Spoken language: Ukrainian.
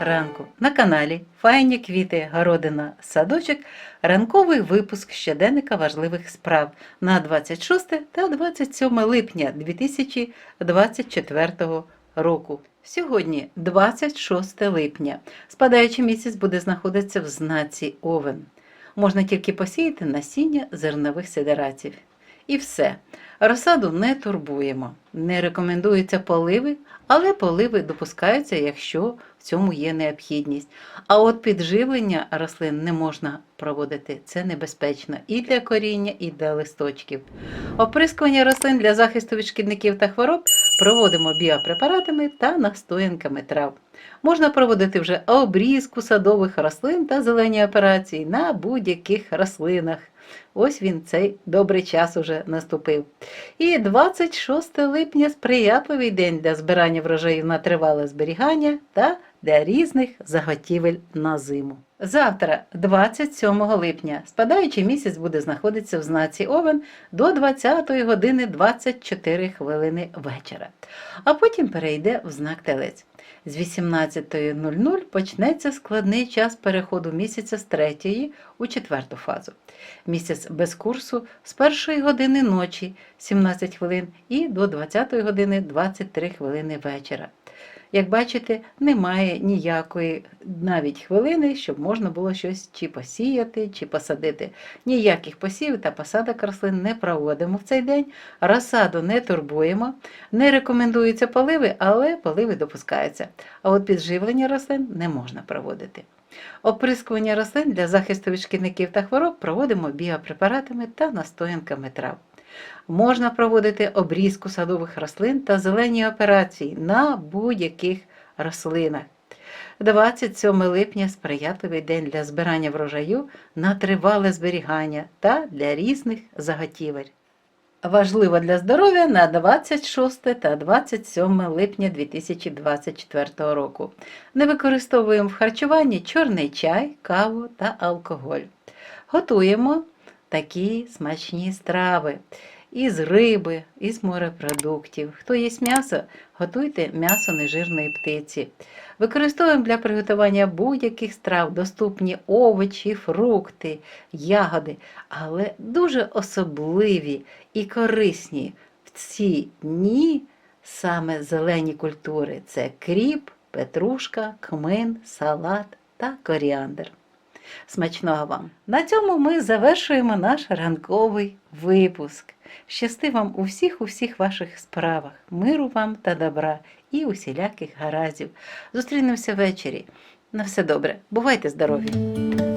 ранку на каналі Файні квіти, городина, садочок. Ранковий випуск щоденника важливих справ на 26 та 27 липня 2024 року. Сьогодні 26 липня. Спадаючий місяць буде знаходитися в знаці Овен. Можна тільки посіяти насіння зернових сидератів. І все. Розсаду не турбуємо. Не рекомендуються поливи, але поливи допускаються, якщо в цьому є необхідність. А от підживлення рослин не можна проводити. Це небезпечно і для коріння, і для листочків. Оприскування рослин для захисту від шкідників та хвороб проводимо біопрепаратами та настоянками трав. Можна проводити вже обрізку садових рослин та зелені операції на будь-яких рослинах. Ось він цей добрий час уже наступив. І 26 липня сприятливий день для збирання врожаю на тривале зберігання та для різних заготівель на зиму. Завтра, 27 липня, спадаючий місяць буде знаходитися в знаці Овен до 20 години 24 хвилини вечора, а потім перейде в знак Телець. З 18.00 почнеться складний час переходу місяця з третьої у четверту фазу. Місяць без курсу з першої години ночі 17 хвилин і до 20 години 23 хвилини вечора. Як бачите, немає ніякої навіть хвилини, щоб можна було щось чи посіяти, чи посадити. Ніяких посівів та посадок рослин не проводимо в цей день, розсаду не турбуємо, не рекомендуються поливи, але поливи допускаються. А от підживлення рослин не можна проводити. Оприскування рослин для захисту від шкідників та хвороб проводимо біопрепаратами та настоянками трав. Можна проводити обрізку садових рослин та зелені операції на будь-яких рослинах. 27 липня сприятливий день для збирання врожаю на тривале зберігання та для різних заготівель. Важливо для здоров'я на 26 та 27 липня 2024 року. Не використовуємо в харчуванні чорний чай, каву та алкоголь. Готуємо такі смачні страви із риби, із морепродуктів. Хто їсть м'ясо, готуйте м'ясо нежирної птиці. Використовуємо для приготування будь-яких страв доступні овочі, фрукти, ягоди, але дуже особливі і корисні в ці дні саме зелені культури це кріп, петрушка, кмин, салат та коріандр. Смачного вам! На цьому ми завершуємо наш ранковий випуск. Щасти вам у всіх у всіх ваших справах, миру вам та добра і усіляких гараздів. Зустрінемося ввечері. На все добре, бувайте здорові!